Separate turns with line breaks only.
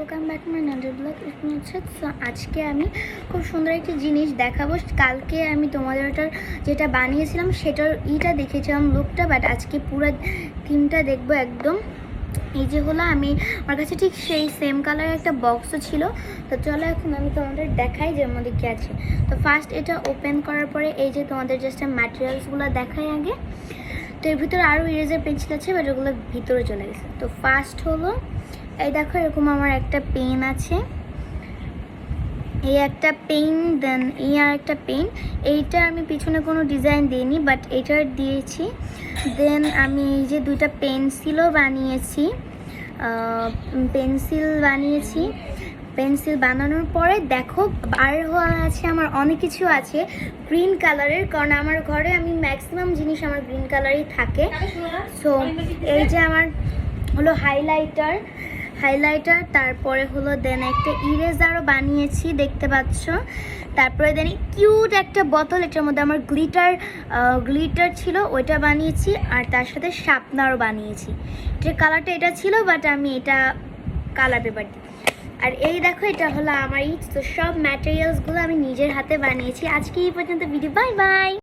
Welcome back my নান্ডার blog হচ্ছে আজকে আমি খুব সুন্দর একটি জিনিস দেখাবো। কালকে আমি তোমাদের ওটার যেটা বানিয়েছিলাম, সেটার ইটা দেখেছিলাম লুকটা বাট আজকে পুরো থিমটা দেখব একদম। এই যে হলো, আমি, আমার কাছে ঠিক সেই সেম কালারের একটা বক্সও ছিল। তো চলো এখন আমি তোমাদের দেখাই যে মধ্যে কী আছে। তো ফার্স্ট এটা ওপেন করার পরে এই যে তোমাদের জাস্ট ম্যাটেরিয়ালসগুলো দেখাই আগে। তো এর ভিতরে আরও ইরেজার পেন্সিল আছে বাট ওগুলো ভিতরে চলে গেছে। তো ফার্স্ট হলো এই দেখো এরকম আমার একটা পেন আছে। এই একটা পেন দেন এই আর একটা পেন। এইটা আমি পিছনে কোনো ডিজাইন দিইনি বাট এইটার দিয়েছি। দেন আমি এই যে দুইটা পেন্সিলও বানিয়েছি। পেন্সিল বানিয়েছি। পেন্সিল বানানোর পরে দেখো আর হওয়া আছে আমার অনেক কিছু আছে গ্রিন কালারের কারণ আমার ঘরে আমি ম্যাক্সিমাম জিনিস আমার গ্রিন কালারই থাকে। সো এই যে আমার হলো হাইলাইটার হাইলাইটার তারপরে হলো দেন একটা ইরেজারও বানিয়েছি, দেখতে পাচ্ছ। তারপরে দেন কিউট একটা বোতল এটার মধ্যে আমার গ্লিটার গ্লিটার ছিল, ওইটা বানিয়েছি, আর তার সাথে শার্পনারও বানিয়েছি। যে কালারটা এটা ছিল বাট আমি এটা কালার পেপার দিই। আর এই দেখো, এটা হলো আমার ইট তো সব ম্যাটেরিয়ালসগুলো আমি নিজের হাতে বানিয়েছি। আজকে এই পর্যন্ত ভিডিও বাই বাই